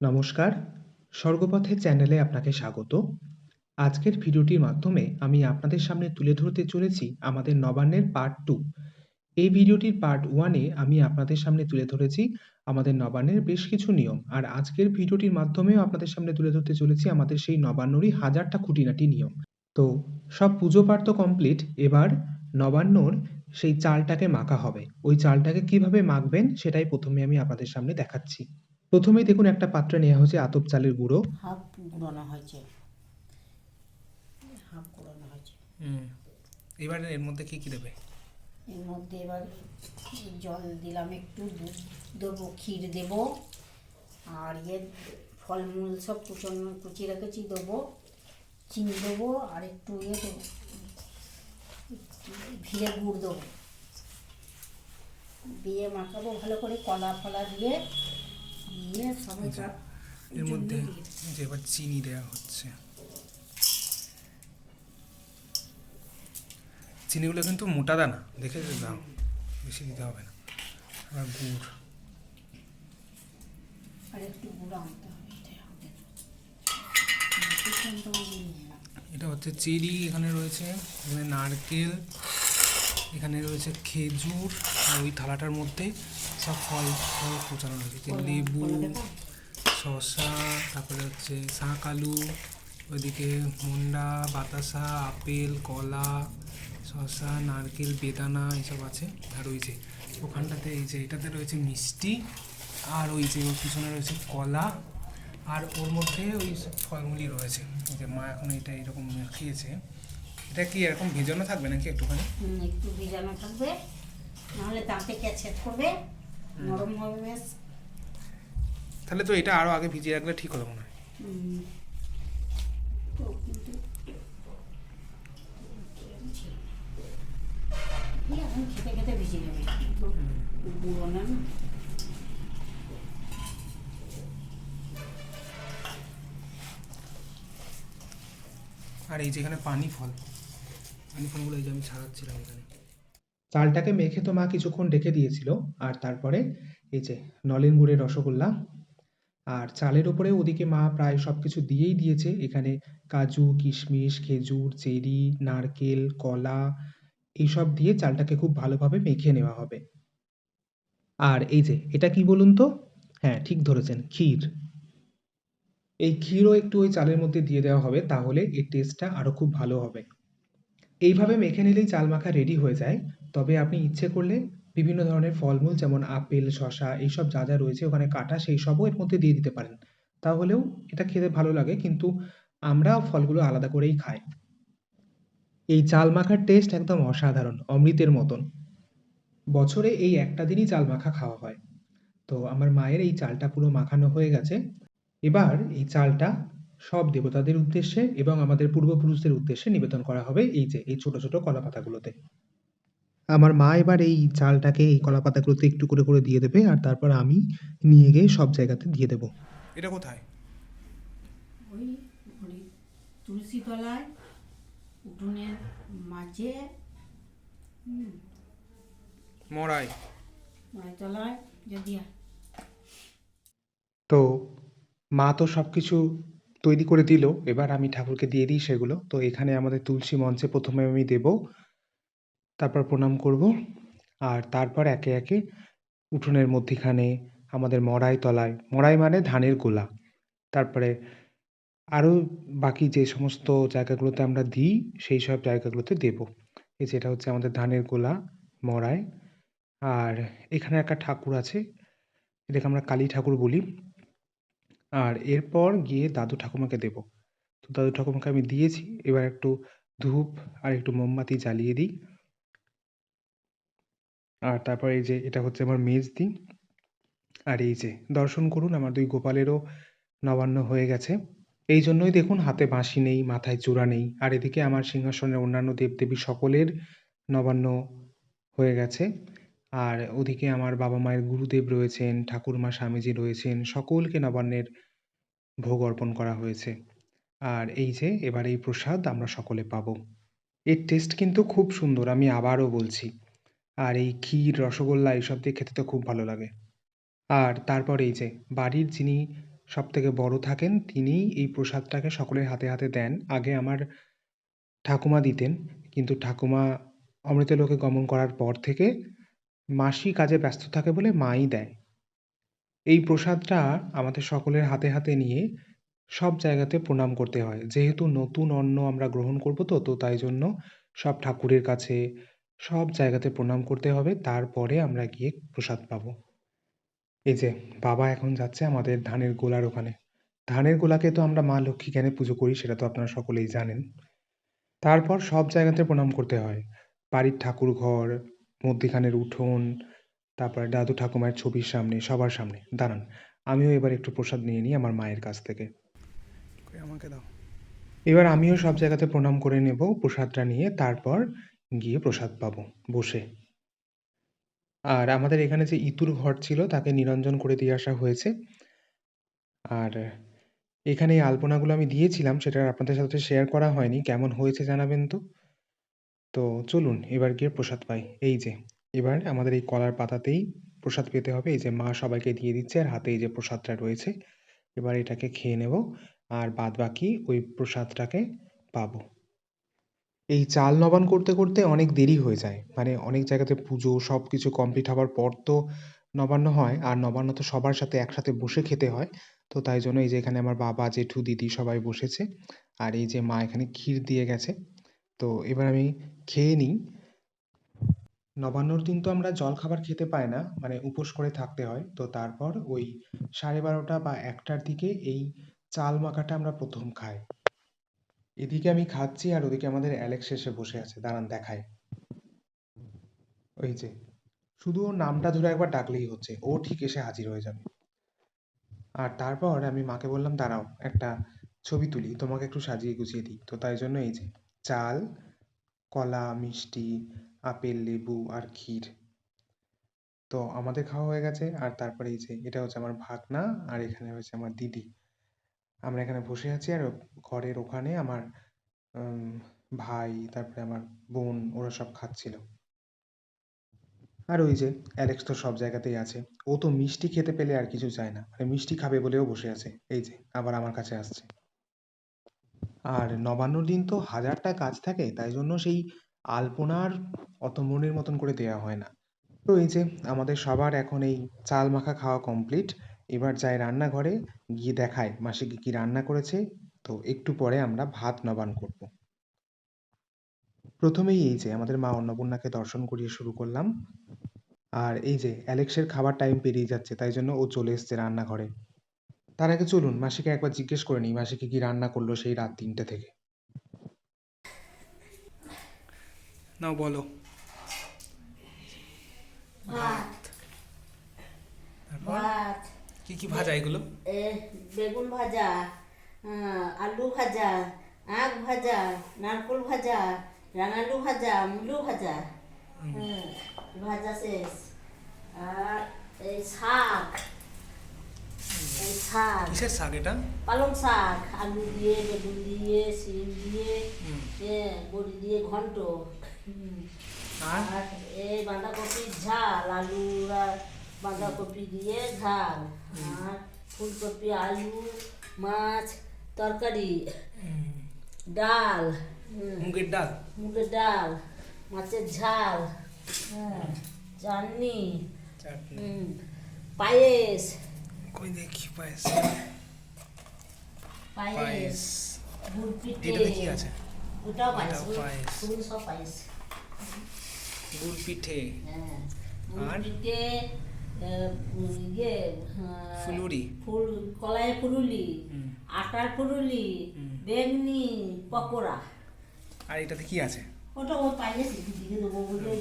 নমস্কার, স্বর্গপথের চ্যানেলে আপনাকে স্বাগত। আজকের ভিডিওটির মাধ্যমে আমি আপনাদের সামনে তুলে ধরতে চলেছি আমাদের নবান্নের পার্ট টু এই ভিডিওটির পার্ট ওয়ানে আমি আপনাদের সামনে তুলে ধরেছি আমাদের নবান্নের বেশ কিছু নিয়ম। আর আজকের ভিডিওটির মাধ্যমেও আপনাদের সামনে তুলে ধরতে চলেছি আমাদের সেই নবান্নরই হাজারটা খুঁটিনাটি নিয়ম। তো, সব পুজো পাঠ তো কমপ্লিট এবার নবান্নর সেই চালটাকে মাখা হবে। ওই চালটাকে কীভাবে মাখবেন সেটাই প্রথমে আমি আপনাদের সামনে দেখাচ্ছি। প্রথমেই দেখুন একটা পাত্রে নেওয়া হয়েছে আতপ চালের গুঁড়ো। হাফ গুঁড়ানো হয়েছে। হাফ গুঁড়ানো হয়েছে। হুম। এবার এর মধ্যে কি কি দেবে? এর মধ্যে এবার জল দিলাম একটু দুধ দেবো ক্ষীর দেবো আর ইয়ে ফলমূল সব কুচনো কুচিয়ে রেখেছি দেবো চিনি দেবো আর একটু ইয়ে দেবো ভিড়ে গুড় দেবো। দিয়ে মাখাবো ভালো করে কলা ফলা দিয়ে। এর মধ্যে যে এবার চিনি দেওয়া হচ্ছে। চিনিগুলো কিন্তু মোটা দানা দেখে দাও বেশি দিতে হবে না। আর গুড়। আর একটু গুঁড়ো আনতে হবে। এটা হচ্ছে চেরি এখানে রয়েছে এখানে নারকেল এখানে রয়েছে খেজুর আর ওই থালাটার মধ্যে সব ফল ফল কুচানো রয়েছে যে লেবু? শসা তারপরে হচ্ছে শাঁক আলু ওইদিকে মুন্ডা বাতাসা আপেল কলা শসা নারকেল বেদানা এইসব আছে। আর ওই যে ওখানটাতে এই যে এটাতে রয়েছে মিষ্টি আর ওই যে ওর পিছনে রয়েছে কলা আর ওর মধ্যে ওই সব ফলমূলই রয়েছে। যে মা এখন এটা এরকম খেয়েছে। এটা কি এরকম ভেজানো থাকবে নাকি একটুখানি? একটু ভিজানো থাকবে নাহলে দাঁতে ক্যাচেট করবে। নরম হবে বেশ। তাহলে তো এটা আরও আগে ভিজিয়ে রাখলে ঠিক হলো মনে হয়। খেতে খেতে যাবে গুঁড়ো না না আর এই যেখানে পানি ফল পানি ফলগুলো এই যে আমি ছাড়াচ্ছিলাম এখানে। চালটাকে মেখে তো মা কিছুক্ষণ রেখে দিয়েছিল, আর তারপরে এই যে নলেন গুড়ের রসগোল্লা, আর চালের ওপরে ওদিকে মা প্রায় সব কিছু দিয়েই দিয়েছে। এখানে কাজু, কিশমিশ, খেজুর, চেরি, নারকেল, কলা, এইসব দিয়ে চালটাকে খুব ভালোভাবে মেখে নেওয়া হবে। আর এই যে, এটা কি বলুন তো? হ্যাঁ ঠিক ধরেছেন, ক্ষীর। এই ক্ষীরও একটু ওই চালের মধ্যে দিয়ে দেওয়া হবে, তাহলে এর টেস্টটা আরও খুব ভালো হবে। এইভাবে মেখে নিলেই চাল মাখা রেডি হয়ে যায়। তবে আপনি ইচ্ছে করলে বিভিন্ন ধরনের ফলমূল যেমন আপেল, শসা এইসব যা যা রয়েছে ওখানে কাটা সেই সবও এর মধ্যে দিয়ে দিতে পারেন। তাহলেও এটা খেতে ভালো লাগে কিন্তু আমরা ফলগুলো আলাদা করেই খাই। এই চাল মাখার টেস্ট একদম অসাধারণ, অমৃতের মতন। বছরে এই একটা দিনই চাল মাখা খাওয়া হয়। তো আমার মায়ের এই চালটা পুরো মাখানো হয়ে গেছে। এবার এই চালটা সব দেবতাদের উদ্দেশ্যে এবং আমাদের পূর্বপুরুষদের উদ্দেশ্যে নিবেদন করা হবে এই যে, এই ছোট ছোট কলা পাতাগুলোতে আমার মা এবার এই চালটাকে এই কলা পাতাগুলোতে একটু করে করে দিয়ে দেবে আর তারপর আমি নিয়ে গিয়ে সব জায়গাতে দিয়ে দেবো। এটা কোথায়? ওই ওই তুলসী তলায় উঠোনের মাঝে মরাই মায়ের যদি তো মা তো সব কিছু তৈরি করে দিল এবার আমি ঠাকুরকে দিয়ে দিই সেগুলো। তো এখানে আমাদের তুলসী মঞ্চে প্রথমে আমি দেব তারপর প্রণাম করব। আর তারপর একে একে উঠোনের মধ্যিখানে আমাদের মড়াই তলায়, মড়াই মানে ধানের গোলা। তারপরে আরও বাকি যে সমস্ত জায়গাগুলোতে আমরা দিই, সেই সব জায়গাগুলোতে দেব। এই যেটা হচ্ছে আমাদের ধানের গোলা, মড়াই। আর এখানে একটা ঠাকুর আছে, এটাকে আমরা কালী ঠাকুর বলি। আর এরপর গিয়ে দাদু ঠাকুমাকে দেব। তো দাদু ঠাকুমাকে আমি দিয়েছি, এবার একটু ধূপ আর একটু মোমবাতি জ্বালিয়ে দিই। আর তারপর এই যে এটা হচ্ছে আমার মেজদি আর এই যে দর্শন করুন, আমার দুই গোপালেরও নবান্ন হয়ে গেছে। এই জন্যই দেখুন, হাতে বাঁশি নেই, মাথায় চূড়া নেই। আর এদিকে আমার সিংহাসনের অন্যান্য দেবদেবী সকলের নবান্ন হয়ে গেছে। আর ওদিকে আমার বাবা মায়ের গুরুদেব রয়েছেন, ঠাকুরমা স্বামীজি রয়েছেন, সকলকে নবান্নের ভোগ অর্পণ করা হয়েছে। আর এই যে এবার এই প্রসাদ আমরা সকলে পাবো। এর টেস্ট কিন্তু খুব সুন্দর, আমি আবারও বলছি। আর এই ক্ষীর, রসগোল্লা এইসব দিয়ে খেতে তো খুব ভালো লাগে। আর তারপর এই যে বাড়ির যিনি সবথেকে বড় থাকেন তিনিই এই প্রসাদটাকে সকলের হাতে হাতে দেন। আগে আমার ঠাকুমা দিতেন, কিন্তু ঠাকুমা অমৃতলোকে গমন করার পর থেকে মাসি কাজে ব্যস্ত থাকে বলে মাই দেয়। এই প্রসাদটা আমাদের সকলের হাতে হাতে নিয়ে সব জায়গাতে প্রণাম করতে হয়। যেহেতু নতুন অন্ন আমরা গ্রহণ করব তো তো তাই জন্য সব ঠাকুরের কাছে সব জায়গাতে প্রণাম করতে হবে তারপরে আমরা গিয়ে প্রসাদ পাবো। এই যে বাবা এখন যাচ্ছে আমাদের ধানের গোলার ওখানে। ধানের গোলাকে তো আমরা মা লক্ষ্মী জ্ঞানে পুজো করি সেটা তো আপনারা সকলেই জানেন। তারপর সব জায়গাতে প্রণাম করতে হয়। বাড়ির ঠাকুর ঘর মধ্যিখানের উঠোন তারপরে দাদু ঠাকুমার ছবির সামনে সবার সামনে। দাঁড়ান আমিও এবার একটু প্রসাদ নিয়ে নিই আমার মায়ের কাছ থেকে। আমাকে দাও। এবার আমিও সব জায়গাতে প্রণাম করে নেব প্রসাদটা নিয়ে তারপর গিয়ে প্রসাদ পাবো, বসে। আর আমাদের এখানে যে ইতুর ঘর ছিল, তাকে নিরঞ্জন করে দিয়ে আসা হয়েছে। আর এখানে এই আলপনাগুলো আমি দিয়েছিলাম, সেটা আপনাদের সাথে শেয়ার করা হয়নি, কেমন হয়েছে জানাবেন তো? তো চলুন, এবার গিয়ে প্রসাদ পাই। এই যে, এবার আমাদের এই কলার পাতাতেই প্রসাদ পেতে হবে। এই যে মা সবাইকে দিয়ে দিচ্ছে, আর হাতে এই যে প্রসাদটা রয়েছে, এবার এটাকে খেয়ে নেব। আর বাদ বাকি ওই প্রসাদটাকে পাবো। এই চাল নবান করতে করতে অনেক দেরি হয়ে যায়। মানে অনেক জায়গাতে পুজো সব কিছু কমপ্লিট হওয়ার পর তো নবান্ন হয়, আর নবান্ন তো সবার সাথে একসাথে বসে খেতে হয়। তো তাই জন্য এই যে এখানে আমার বাবা, জেঠু, দিদি সবাই বসেছে। আর এই যে মা এখানে ক্ষীর দিয়ে গেছে। তো এবার আমি খেয়ে নিই। নবান্নর দিন তো আমরা জল খাবার খেতে পাই না মানে উপোস করে থাকতে হয়। তো তারপর ওই সাড়ে বারোটা বা একটার দিকে এই চাল মাখাটা আমরা প্রথম খাই। এদিকে আমি খাচ্ছি আর ওদিকে আমাদের অ্যালেক্স এসে বসে আছে। দাঁড়ান দেখায় ওই যে, শুধু ওর নামটা ধরে একবার ডাকলেই হচ্ছে। ও ঠিক এসে হাজির হয়ে যাবে। আর তারপর আমি মাকে বললাম, দাঁড়াও, একটা ছবি তুলি, তোমাকে একটু সাজিয়ে গুছিয়ে দিই। তো তাই জন্য এই যে, চাল, কলা, মিষ্টি, আপেল, লেবু আর ক্ষীর। তো আমাদের খাওয়া হয়ে গেছে। আর তারপরে এই যে, এটা হচ্ছে আমার ভাগনা আর এখানে হচ্ছে আমার দিদি। আমরা এখানে বসে আছি আর ঘরের ওখানে আমার ভাই, তারপরে আমার বোন, ওরা সব খাচ্ছিল। আর ওই যে অ্যালেক্স তো সব জায়গাতেই আছে। ও তো মিষ্টি খেতে পেলে আর কিছু চায় না। মানে মিষ্টি খাবে বলেও বসে আছে। এই যে, আবার আমার কাছে আসছে। আর নবান্ন দিন তো হাজারটা কাজ থাকে, তাই জন্য সেই আলপনার অত মনের মতন করে দেওয়া হয় না। তো এই যে, আমাদের সবার এখন এই চাল মাখা খাওয়া কমপ্লিট এবার যাই রান্নাঘরে গিয়ে দেখায় মাসি কি কি রান্না করেছে। তো একটু পরে আমরা ভাত নবান করব। প্রথমেই এই যে আমাদের মা অন্নপূর্ণাকে দর্শন করিয়ে শুরু করলাম। আর এই যে অ্যালেক্সের খাবার টাইম পেরিয়ে যাচ্ছে তাই জন্য ও চলে এসছে রান্নাঘরে। তার আগে চলুন মাসিকে একবার জিজ্ঞেস করে নিই মাসিকে কি রান্না করল সেই রাত তিনটে থেকে। নাও বলো। ভাত। ভাত। কি কি ভাজা এগুলো? বেগুন ভাজা আলু ভাজা আখ ভাজা নারকোল ভাজা রাঙালু ভাজা মুলু ভাজা। ভাজা শেষ। আর এই শাক। এই শাক। কিসের শাক এটা? পালং শাক। আলু দিয়ে বেগুন দিয়ে শিম দিয়ে হুম। এ, বড়ি দিয়ে ঘন্ট। আর? এই বাঁধাকপির ঝাল আলু আর বাঁধাকপি দিয়ে ঝাল আর ফুলকপি আলু মাছ তরকারি ডাল হুম, মুগের ডাল। মুগের ডাল মাছের ঝাল হ্যাঁ, চাটনি চাটনি। হুম, পায়েস। কই দেখি পায়েস? পায়েস পায়েস। গুড় পিঠে এটাতে কি আছে? ওটাও পায়েস এটাও পায়েস। ওগুলো সব পায়েস। গুড় পিঠে হ্যাঁ আর? পিঠে ইয়ে আহ, ফুলুরি। ফুল কলাই ফুলুলি হুম। আটার ফুলুলি হুম। বেগনি পকোড়া। আর এটাতে কি আছে? ওটা ওর পাইলে দিকে দেবো বলে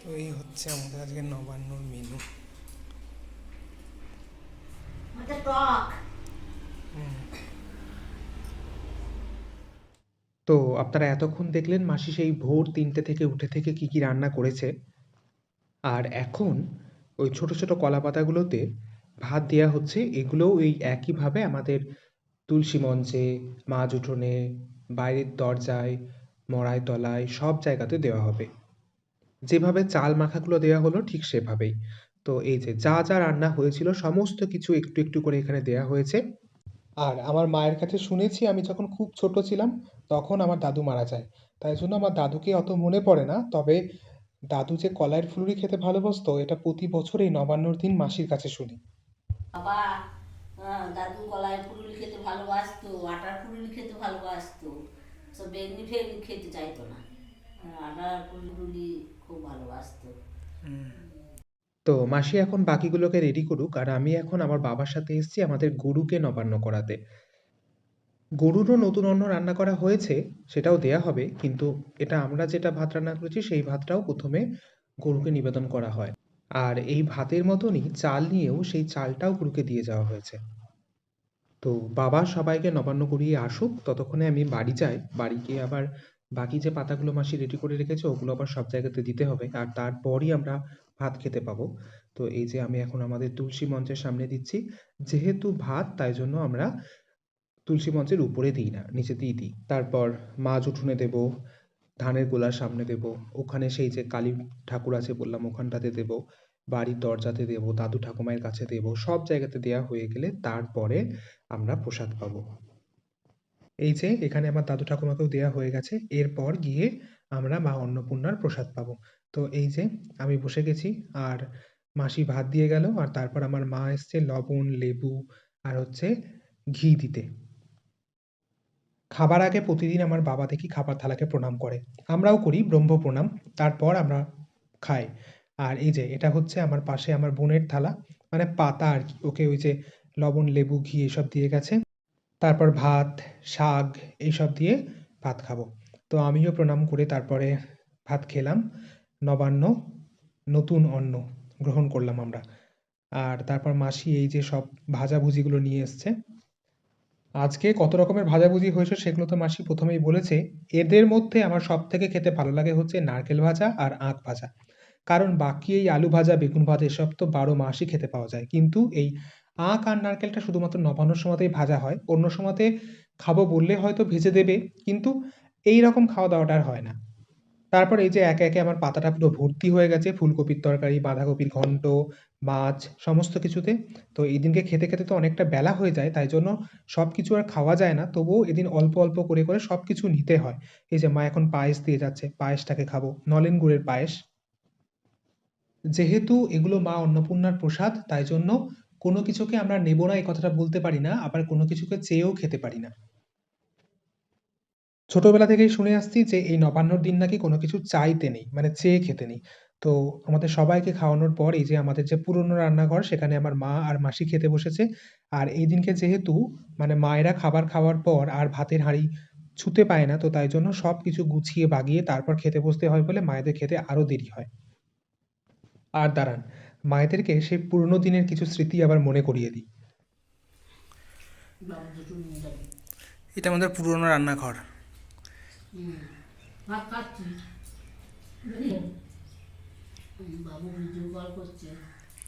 তো এই হচ্ছে আমাদের আজকে নবান্নর মেনু টক। তো আপনারা এতক্ষণ দেখলেন মাসি সেই ভোর তিনটে থেকে উঠে থেকে কি কি রান্না করেছে। আর এখন ওই ছোট ছোট কলা পাতাগুলোতে ভাত দেওয়া হচ্ছে। এগুলোও এই একইভাবে আমাদের তুলসী মঞ্চে মাঝ উঠোনে বাইরের দরজায়, মড়াই তলায় সব জায়গাতে দেওয়া হবে। যেভাবে চাল মাখাগুলো দেওয়া হলো ঠিক সেভাবেই। তো এই যে যা যা রান্না হয়েছিল সমস্ত কিছু একটু একটু করে এখানে দেয়া হয়েছে। আর আমার মায়ের কাছে শুনেছি আমি যখন খুব ছোট ছিলাম তখন আমার দাদু মারা যায়। তাই জন্য আমার দাদুকে অত মনে পড়ে না। তবে দাদু যে কলাইয়ের ফুলুরি খেতে ভালোবাসতো এটা প্রতি বছর এই নবান্নর দিন মাসির কাছে শুনি। বাবা দাদু কলায় ফুলুরি খেতে ভালোবাসতো আটার ফুলুরি খেতে ভালোবাসতো। সব বেগনি ফেগনি খেতে চাইতো না। আটার ফুলুরি খুব ভালোবাসতো। তো মাসি এখন বাকিগুলোকে রেডি করুক আর আমি এখন আমার বাবার সাথে এসেছি আমাদের গরুকে নবান্ন করাতে। গরুরও নতুন অন্ন রান্না করা হয়েছে, সেটাও দেয়া হবে, কিন্তু এটা আমরা যেটা ভাত রান্না করেছি, সেই ভাতটাও প্রথমে গরুকে নিবেদন করা হয়। আর এই ভাতের মতনই চাল নিয়েও সেই চালটাও গরুকে দিয়ে যাওয়া হয়েছে। তো বাবা সবাইকে নবান্ন করিয়ে আসুক, ততক্ষণে আমি বাড়ি যাই, বাড়ি গিয়ে আবার বাকি যে পাতাগুলো মাসি রেডি করে রেখেছে, ওগুলো আবার সব জায়গাতে দিতে হবে। আর তারপরই আমরা ভাত খেতে পাবো। তো এই যে আমি এখন আমাদের তুলসী মঞ্চের সামনে দিচ্ছি। যেহেতু ভাত, তাই জন্য আমরা তুলসী মঞ্চের উপরে দিই না, নিচেতেই দিই। তারপর মাছ উঠোনে দেব, ধানের গোলার সামনে দেব, ওখানে সেই যে কালী ঠাকুর আছে বললাম, ওখানটাতে দেব, বাড়ির দরজাতে দেব, দাদু ঠাকুমায়ের কাছে দেব, সব জায়গাতে দেয়া হয়ে গেলে তারপরে আমরা প্রসাদ পাবো। এই যে এখানে আমার দাদু ঠাকুমাকেও দেয়া হয়ে গেছে। এরপর গিয়ে আমরা মা অন্নপূর্ণার প্রসাদ পাবো। তো এই যে আমি বসে গেছি, আর মাসি ভাত দিয়ে গেল, আর তারপর আমার মা এসছে লবণ, লেবু, আর হচ্ছে ঘি দিতে। খাবার আগে প্রতিদিন আমার বাবা দেখি খাবার থালাকে প্রণাম করে। আমরাও করি, ব্রহ্ম প্রণাম, তারপর আমরা খাই। আর এই যে এটা হচ্ছে আমার পাশে আমার বোনের থালা মানে পাতা আর কি, ওকে ওই যে লবণ, লেবু, ঘি এসব দিয়ে গেছে। তারপর ভাত, শাক, এইসব দিয়ে ভাত খাব। তো আমিও প্রণাম করে তারপরে ভাত খেলাম। নবান্ন, নতুন অন্ন গ্রহণ করলাম আমরা। আর তারপর মাসি এই যে সব ভাজাভুজিগুলো নিয়ে এসছে। আজকে কত রকমের ভাজাভুজি হয়েছে সেগুলো তো মাসি প্রথমেই বলেছে। এদের মধ্যে আমার সব থেকে খেতে ভালো লাগে হচ্ছে নারকেল ভাজা আর আখ ভাজা। কারণ বাকি এই আলু ভাজা, বেগুন ভাজা এসব তো বারো মাসই খেতে পাওয়া যায়। কিন্তু এই আখ আর নারকেলটা শুধুমাত্র নবান্নর সময়তেই ভাজা হয়। অন্য সময়তে খাব বললে হয়তো ভেজে দেবে। কিন্তু এই রকম খাওয়া দাওয়াটা আর হয় না। তারপর এই যে একে একে আমার পাতাটা পুরো ভর্তি হয়ে গেছে, ফুলকপির তরকারি, বাঁধাকপির ঘন্ট, মাছ, সমস্ত কিছুতে। তো এই দিনকে খেতে খেতে তো অনেকটা বেলা হয়ে যায়, তাই জন্য সব কিছু আর খাওয়া যায় না। তবুও এদিন অল্প অল্প করে করে সব কিছু নিতে হয়। এই যে মা এখন পায়েস দিয়ে যাচ্ছে, পায়েসটাকে খাব। নলেন গুড়ের পায়েস। যেহেতু এগুলো মা অন্নপূর্ণার প্রসাদ, তাই জন্য কোনো কিছুকে আমরা নেব না, এই কথাটা বলতে পারি না। আবার কোনো কিছুকে চেয়েও খেতে পারি না। ছোটবেলা থেকেই শুনে আসছি যে এই নবান্নর দিন নাকি কোনো কিছু চাইতে নেই মানে চেয়ে খেতে নেই। তো আমাদের সবাইকে খাওয়ানোর পর এই যে আমাদের যে পুরনো রান্নাঘর, সেখানে আমার মা আর মাসি খেতে বসেছে। আর এই দিনকে যেহেতু মানে মায়েরা খাবার খাওয়ার পর আর ভাতের হাঁড়ি ছুতে পায় না, তো তাই জন্য সব কিছু গুছিয়ে বাগিয়ে তারপর খেতে বসতে হয় বলে মায়েদের খেতে আরও দেরি হয়। আর দাঁড়ান, মায়েদেরকে সেই পুরনো দিনের কিছু স্মৃতি আবার মনে করিয়ে দিই। এটা আমাদের পুরনো রান্নাঘর। ভাত খাচ্ছি। বুঝলেন? হুম, বাবু ভিডিও কল করছে।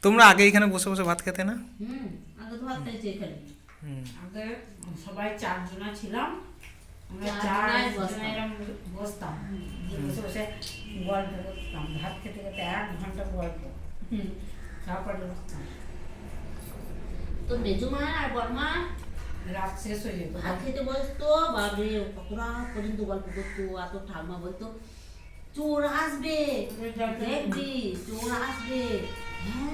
তোমরা আগে এখানে বসে বসে ভাত খেতে না? হুম আগে তো ভাত খাইছে এখানে। হুম। আগে সবাই চারজনা ছিলাম। আমরা চারজনাই চারজনা বসতাম। এরম বসতাম। দিয়ে বসে বসে গল্প করতাম। ভাত খেতে খেতে এক ঘণ্টা গল্প। হুম, তারপরে বসতাম। তো মেজুমা আর বর্মা রাত শেষ হয়ে যেত ভাত খেতে বসতো বাবরে কতটা পর্যন্ত গল্প করতো আর তোর ঠাম্মা বলতো চোর আসবে দেখবি চোর আসবে হ্যাঁ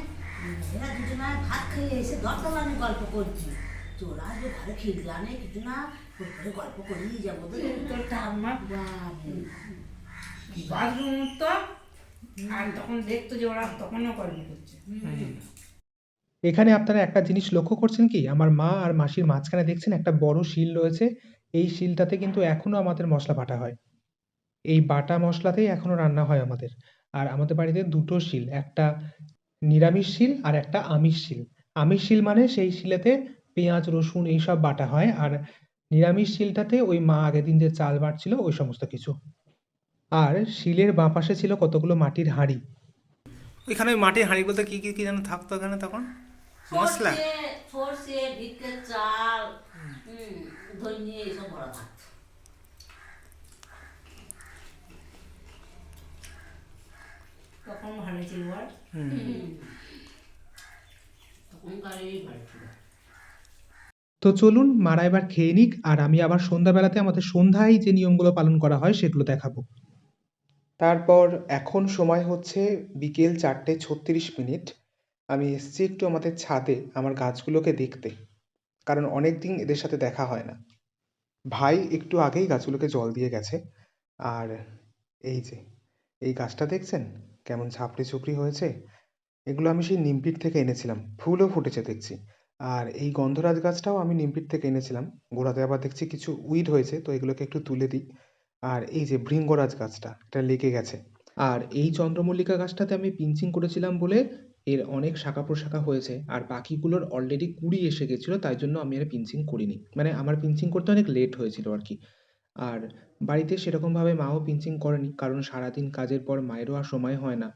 এরা দুজনায় ভাত খেয়ে এসে দশতলানে গল্প করছি চোর আসবে ঘরে খিরবে আনে কিছু না করে করে গল্প করেই যাব তো তোর ঠাম্মা বাবরে বাথরুম উঠতো আর তখন দেখতো যে ওরা তখনও গল্প করছে এখানে আপনারা একটা জিনিস লক্ষ্য করছেন কি? আমার মা আর মাসির মাঝখানে দেখছেন একটা বড় শিল রয়েছে। এই শিলটাতে কিন্তু এখনও আমাদের মশলা বাটা হয়। এই বাটা মশলাতেই এখনও রান্না হয় আমাদের। আর আমাদের বাড়িতে দুটো শিল, একটা নিরামিষ শিল আর একটা আমিষ শিল। আমিষ শিল মানে সেই শিলেতে পেঁয়াজ, রসুন এইসব বাটা হয় আর নিরামিষ শিলটাতে ওই মা আগের দিন যে চাল বাটছিল ওই সমস্ত কিছু। আর শিলের বাঁ পাশে ছিল কতগুলো মাটির হাঁড়ি। ওইখানে ওই মাটির হাঁড়ি বলতে কি কি কি যেন থাকতো ওখানে তখন? মশলা? সর্ষে সর্ষে চাল ধনিয়ে এইসব ভরা থাকতো তখন ভালো ছিল আর? হুম। এই বাড়ি ছিল তো চলুন মারা এবার খেয়ে নিক আর আমি আবার সন্ধ্যাবেলাতে আমাদের সন্ধ্যায় যে নিয়মগুলো পালন করা হয় সেগুলো দেখাবো। তারপর এখন সময় হচ্ছে বিকেল চারটে ছত্রিশ মিনিট। আমি এসেছি একটু আমাদের ছাদে, আমার গাছগুলোকে দেখতে। কারণ অনেক দিন এদের সাথে দেখা হয় না। ভাই একটু আগেই গাছগুলোকে জল দিয়ে গেছে। আর এই যে, এই গাছটা দেখছেন? কেমন ঝাপড়ে ঝুপড়ি হয়েছে? এগুলো আমি সেই নিমপিট থেকে এনেছিলাম। ফুলও ফুটেছে দেখছি। আর এই গন্ধরাজ গাছটাও আমি নিমপিট থেকে এনেছিলাম। গোড়াতে আবার দেখছি কিছু উইড হয়েছে, তো এগুলোকে একটু তুলে দিই। আর এই যে ভৃঙ্গরাজ গাছটা, এটা লেগে গেছে। আর এই চন্দ্রমল্লিকা গাছটাতে আমি পিঞ্চিং করেছিলাম বলে এর অনেক শাখা প্রশাখা হয়েছে আর বাকিগুলোর অলরেডি কুড়ি এসে গেছিল তাই জন্য আমি আর পিঞ্চিং করিনি। মানে আমার পিঞ্চিং করতে অনেক লেট হয়েছিল আর কি। আর বাড়িতে সেরকমভাবে মাও পিঞ্চিং করেনি কারণ সারাদিন কাজের পর মায়েরও আর সময় হয় না।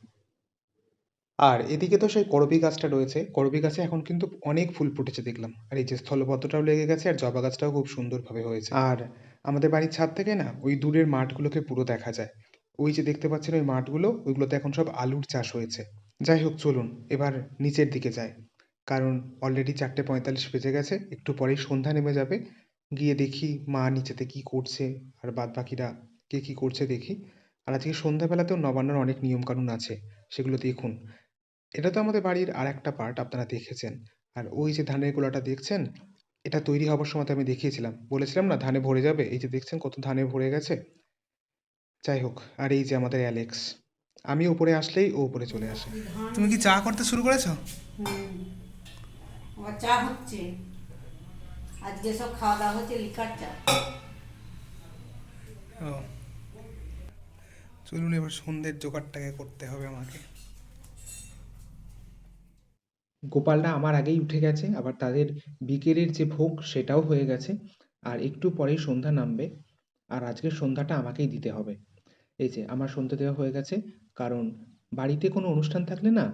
আর এদিকে তো সেই করবি গাছটা রয়েছে করবি গাছে এখন কিন্তু অনেক ফুল ফুটেছে দেখলাম। আর এই যে স্থলপদ্মটাও লেগে গেছে আর জবা গাছটাও খুব সুন্দরভাবে হয়েছে। আর আমাদের বাড়ির ছাদ থেকে না ওই দূরের মাঠগুলোকে পুরো দেখা যায়। ওই যে দেখতে পাচ্ছেন ওই মাঠগুলো ওইগুলোতে এখন সব আলুর চাষ হয়েছে। যাই হোক চলুন এবার নিচের দিকে যাই। কারণ অলরেডি চারটে পঁয়তাল্লিশ বেজে গেছে, একটু পরেই সন্ধ্যা নেমে যাবে। গিয়ে দেখি মা নিচেতে কি করছে, আর বাদ বাকিরা কে কি করছে দেখি। আর আজকে সন্ধ্যাবেলাতেও নবান্নর অনেক নিয়মকানুন আছে, সেগুলো দেখুন। এটা তো আমাদের বাড়ির আর একটা পার্ট আপনারা দেখেছেন। আর ওই যে ধানের গোলাটা দেখছেন, এটা তৈরি হবার সময় আমি দেখিয়েছিলাম। বলেছিলাম না, ধানে ভরে যাবে? এই যে দেখছেন কত ধানে ভরে গেছে? যাই হোক আর এই যে আমাদের অ্যালেক্স। আমি উপরে আসলেই ও উপরে চলে আসে। তুমি কি চা করতে শুরু করেছ? চা হচ্ছে। আজকে সব খাওয়া দাওয়া হচ্ছে লিকার চা। ও। চলুন এবার সন্ধ্যের জোগাড়টাকে করতে হবে আমাকে। গোপালরা আমার আগেই উঠে গেছে আবার তাদের বিকেলের যে ভোগ সেটাও হয়ে গেছে আর একটু পরেই সন্ধ্যা নামবে আর আজকের সন্ধ্যাটা আমাকেই দিতে হবে। এই যে আমার সন্ধ্যা দেওয়া হয়ে গেছে, কারণ বাড়িতে কোনো অনুষ্ঠান থাকলে না,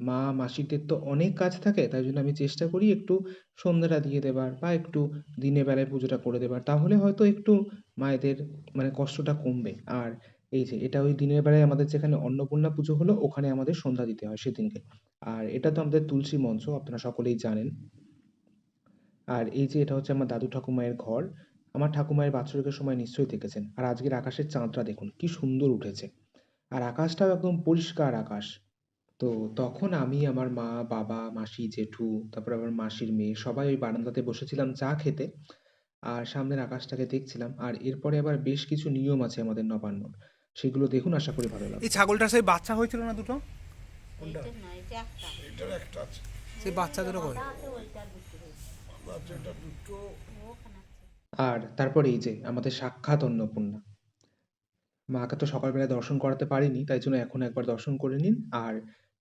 মা মাসিদের তো অনেক কাজ থাকে, তাই জন্য আমি চেষ্টা করি একটু সন্ধ্যাটা দিয়ে দেবার বা একটু দিনের বেলায় পুজোটা করে দেবার। তাহলে হয়তো একটু মায়েদের মানে কষ্টটা কমবে। আর এই যে এটা ওই দিনের বেলায় আমাদের যেখানে অন্নপূর্ণা পুজো হলো, ওখানে আমাদের সন্ধ্যা দিতে হয় সেদিনকে। আর এটা তো আমাদের তুলসী মঞ্চ, আপনারা সকলেই জানেন। আর এই যে এটা হচ্ছে আমার দাদু ঠাকুমায়ের ঘর। আমার ঠাকুমায়ের বাৎসরিকের সময় নিশ্চয়ই দেখেছেন আর আজকের আকাশের চাঁদটা দেখুন কি সুন্দর উঠেছে। আর আকাশটাও একদম পরিষ্কার আকাশ। তো তখন আমি আমার মা বাবা মাসি জেঠু তারপর আমার মাসির মেয়ে সবাই ওই বারান্দাতে বসেছিলাম চা খেতে। আর সামনের আকাশটাকে দেখছিলাম। আর এরপরে আবার বেশ কিছু নিয়ম আছে আমাদের নবান্নর। সেগুলো দেখুন আশা করি ভালো লাগবে। এই ছাগলটার সেই বাচ্চা হয়েছিল না দুটো? সেই বাচ্চা দুটো কই আর তারপর এই যে আমাদের সাক্ষাৎ অন্নপূর্ণা। মাকে তো সকালবেলা দর্শন করাতে পারিনি তাই জন্য এখন একবার দর্শন করে নিন। আর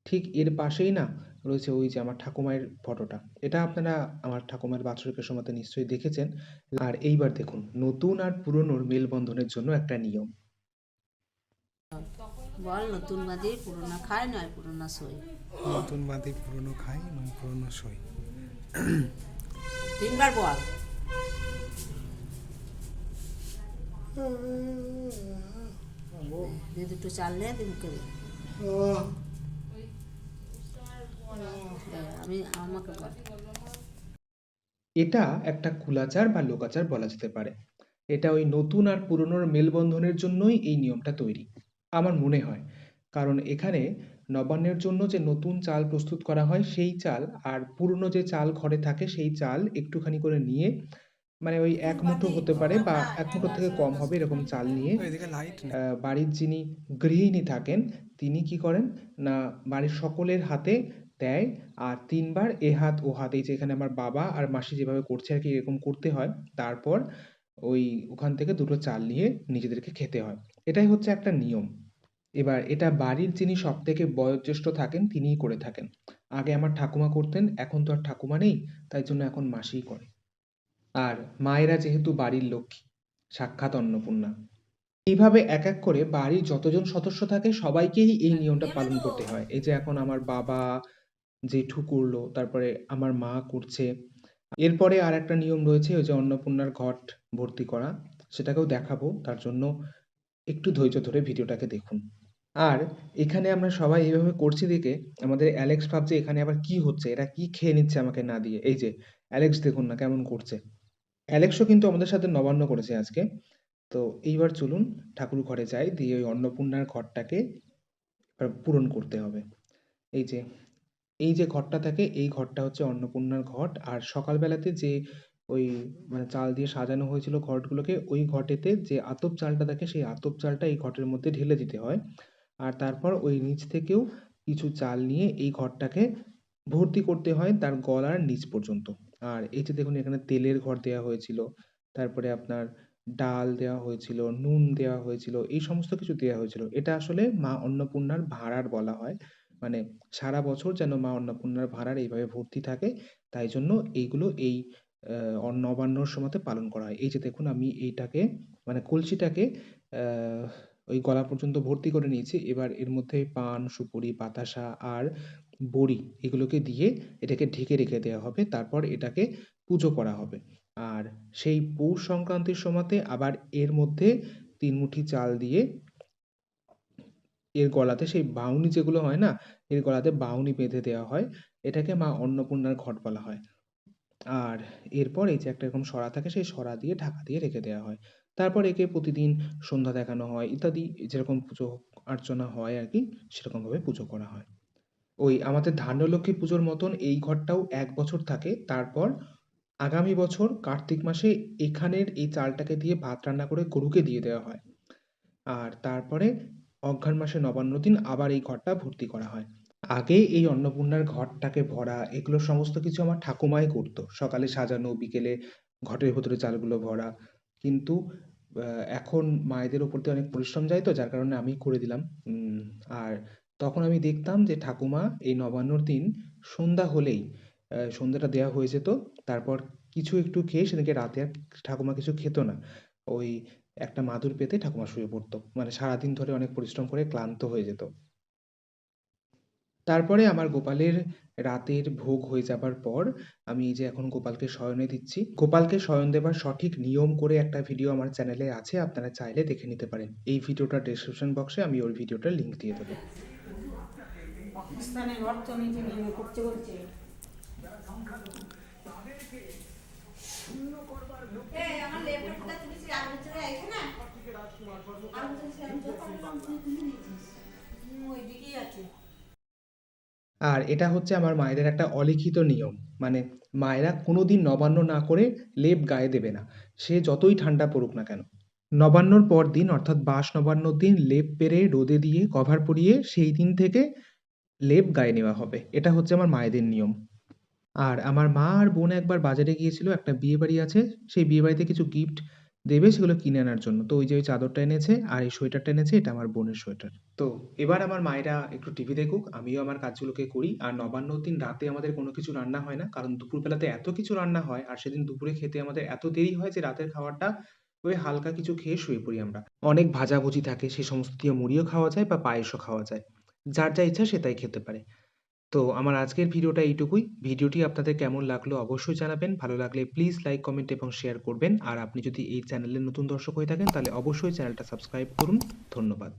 ঠিক এর পাশেই না রয়েছে ওই যে আমার ঠাকুমায়ের ফটোটা। এটা আপনারা আমার ঠাকুমার বাৎসরিকের সময়তে নিশ্চয়ই দেখেছেন। আর এইবার দেখুন নতুন আর পুরনোর মেলবন্ধনের জন্য একটা নিয়ম। বল নতুন বাদে পুরোনো খায় নয় পুরোনো সই। নতুন বাদে পুরনো খায় নয় পুরনো সই। তিনবার বল। এটা একটা কুলাচার বা লোকাচার বলা যেতে পারে। এটা ওই নতুন আর পুরনোর মেলবন্ধনের জন্যই এই নিয়মটা তৈরি, আমার মনে হয়। কারণ এখানে নবান্নের জন্য যে নতুন চাল প্রস্তুত করা হয়, সেই চাল আর পুরনো যে চাল ঘরে থাকে, সেই চাল একটুখানি করে নিয়ে মানে ওই এক মুঠো হতে পারে বা এক মুঠো থেকে কম হবে এরকম চাল নিয়ে। বাড়ির যিনি গৃহিণী থাকেন তিনি কি করেন? না বাড়ির সকলের হাতে দেয় আর তিনবার এ হাত ও হাত এই যে এখানে আমার বাবা আর মাসি যেভাবে করছে আর কি এরকম করতে হয় তারপর ওই ওখান থেকে দুটো চাল নিয়ে নিজেদেরকে খেতে হয়। এটাই হচ্ছে একটা নিয়ম। এবার এটা বাড়ির যিনি সব থেকে বয়োজ্যেষ্ঠ থাকেন তিনিই করে থাকেন। আগে আমার ঠাকুমা করতেন এখন তো আর ঠাকুমা নেই তাই জন্য এখন মাসিই করে আর মায়েরা যেহেতু বাড়ির লক্ষ্মী, সাক্ষাৎ অন্নপূর্ণা। এইভাবে এক এক করে বাড়ির যতজন সদস্য থাকে, সবাইকেই এই নিয়মটা পালন করতে হয়। এই যে এখন আমার বাবা জেঠু করল, তারপরে আমার মা করছে। এরপরে আর একটা নিয়ম রয়েছে, ওই যে অন্নপূর্ণার ঘট ভর্তি করা। সেটাকেও দেখাবো, তার জন্য একটু ধৈর্য ধরে ভিডিওটাকে দেখুন। আর এখানে আমরা সবাই এইভাবে করছি দেখে আমাদের অ্যালেক্স ভাবছে, এখানে আবার কি হচ্ছে? এরা কি খেয়ে নিচ্ছে আমাকে না দিয়ে? এই যে, অ্যালেক্স দেখুন না কেমন করছে। অ্যালেক্সও কিন্তু আমাদের সাথে নবান্ন করেছে আজকে। তো এইবার চলুন ঠাকুর ঘরে যাই, দিয়ে ওই অন্নপূর্ণার ঘরটাকে পূরণ করতে হবে। এই যে এই যে ঘরটা থাকে, এই ঘরটা হচ্ছে অন্নপূর্ণার ঘট। আর সকালবেলাতে যে ওই মানে চাল দিয়ে সাজানো হয়েছিল ঘটগুলোকে, ওই ঘটেতে যে আতপ চালটা থাকে, সেই আতপ চালটা এই ঘটের মধ্যে ঢেলে দিতে হয়। আর তারপর ওই নিচ থেকেও কিছু চাল নিয়ে এই ঘরটাকে ভর্তি করতে হয় তার গলার নিচ পর্যন্ত। আর এই যে দেখুন এখানে তেলের ঘর দেওয়া হয়েছিল, তারপরে আপনার ডাল দেওয়া হয়েছিল, নুন দেওয়া হয়েছিল, এই সমস্ত কিছু দেওয়া হয়েছিল। এটা আসলে মা অন্নপূর্ণার ভাঁড়ার বলা হয়। মানে সারা বছর যেন মা অন্নপূর্ণার ভাঁড়ার এইভাবে ভর্তি থাকে, তাই জন্য এইগুলো এই নবান্নর সময়তে পালন করা হয়। এই যে দেখুন আমি এইটাকে মানে কলসিটাকে ওই গলা পর্যন্ত ভর্তি করে নিয়েছি। এবার এর মধ্যে পান, সুপুরি, বাতাসা আর বড়ি এগুলোকে দিয়ে এটাকে ঢেকে রেখে দেওয়া হবে। তারপর এটাকে পুজো করা হবে। আর সেই পৌষ সংক্রান্তির সময়তে আবার এর মধ্যে তিন মুঠি চাল দিয়ে এর গলাতে সেই বাউনি যেগুলো হয় না, এর গলাতে বাউনি বেঁধে দেওয়া হয়। এটাকে মা অন্নপূর্ণার ঘট বলা হয়। আর এরপর এই যে একটা এরকম সরা থাকে, সেই সরা দিয়ে ঢাকা দিয়ে রেখে দেওয়া হয়। তারপর একে প্রতিদিন সন্ধ্যা দেখানো হয়, ইত্যাদি। যেরকম পুজো অর্চনা হয় আর কি, সেরকমভাবে পুজো করা হয়। ওই আমাদের ধান্যলক্ষ্মী পুজোর মতন এই ঘরটাও এক বছর থাকে। তারপর আগামী বছর কার্তিক মাসে এখানের এই চালটাকে দিয়ে ভাত রান্না করে গরুকে দিয়ে দেওয়া হয়। আর তারপরে অঘ্রাণ মাসে নবান্ন দিন আবার এই ঘরটা ভর্তি করা হয়। আগে এই অন্নপূর্ণার ঘরটাকে ভরা, এগুলো সমস্ত কিছু আমার ঠাকুমাই করতো। সকালে সাজানো, বিকেলে ঘটের ভেতরে চালগুলো ভরা। কিন্তু এখন মায়েদের ওপর দিয়ে অনেক পরিশ্রম যায় তো, যার কারণে আমি করে দিলাম। আর তখন আমি দেখতাম যে ঠাকুমা এই নবান্নর দিন সন্ধ্যা হলেই সন্ধ্যাটা দেওয়া হয়ে যেত তারপর কিছু একটু খেয়ে সেদিনকে রাতে আর ঠাকুমা কিছু খেত না। ওই একটা মাদুর পেতে ঠাকুমা শুয়ে পড়তো। মানে সারাদিন ধরে অনেক পরিশ্রম করে ক্লান্ত হয়ে যেত। তারপরে আমার গোপালের রাতের ভোগ হয়ে যাবার পর আমি এই যে এখন গোপালকে শয়নে দিচ্ছি গোপালকে শয়ন দেবার সঠিক নিয়ম করে একটা ভিডিও আমার চ্যানেলে আছে আপনারা চাইলে দেখে নিতে পারেন। এই ভিডিওটার ডেসক্রিপশন বক্সে আমি ওই ভিডিওটার লিংক দিয়ে দেবো। পাকিস্তানের অর্থনীতি ভেঙে করতে বলছে। ওইদিকেই আছে। আর এটা হচ্ছে আমার মায়েদের একটা অলিখিত নিয়ম। মানে মায়েরা কোনোদিন নবান্ন না করে লেপ গায়ে দেবে না। সে যতই ঠান্ডা পড়ুক না কেন। নবান্নর পর দিন, অর্থাৎ বাস নবান্নর দিন, লেপ পেরে, রোদে দিয়ে, কভার পরিয়ে সেই দিন থেকে লেপ গায়ে নেওয়া হবে। এটা হচ্ছে আমার মায়েদের নিয়ম। আর আমার মা আর বোন একবার বাজারে গিয়েছিল, একটা বিয়ে বাড়ি আছে, সেই বিয়ে বাড়িতে কিছু গিফট দেবে সেগুলো কিনে আনার জন্য। তো ওই যে ওই চাদরটা এনেছে আর এই সোয়েটারটা এনেছে, এটা আমার বোনের সোয়েটার। তো এবার আমার মায়েরা একটু টিভি দেখুক, আমিও আমার কাজগুলোকে করি। আর নবান্ন দিন রাতে আমাদের কোনো কিছু রান্না হয় না, কারণ দুপুরবেলাতে এত কিছু রান্না হয় আর সেদিন দুপুরে খেতে আমাদের এত দেরি হয় যে রাতের খাবারটা ওই হালকা কিছু খেয়ে শুয়ে পড়ি আমরা। অনেক ভাজাভুজি থাকে, সে সমস্ত দিয়ে মুড়িও খাওয়া যায় বা পায়েসও খাওয়া যায়। যার যা ইচ্ছা সে তাই খেতে পারে। তো আমার আজকের ভিডিওটা এইটুকুই। ভিডিওটি আপনাদের কেমন লাগল অবশ্যই জানাবেন। ভালো লাগলে প্লিজ লাইক কমেন্ট এবং শেয়ার করবেন। আর আপনি যদি এই চ্যানেলের নতুন দর্শক হয়ে থাকেন, তাহলে অবশ্যই চ্যানেলটা সাবস্ক্রাইব করুন। ধন্যবাদ।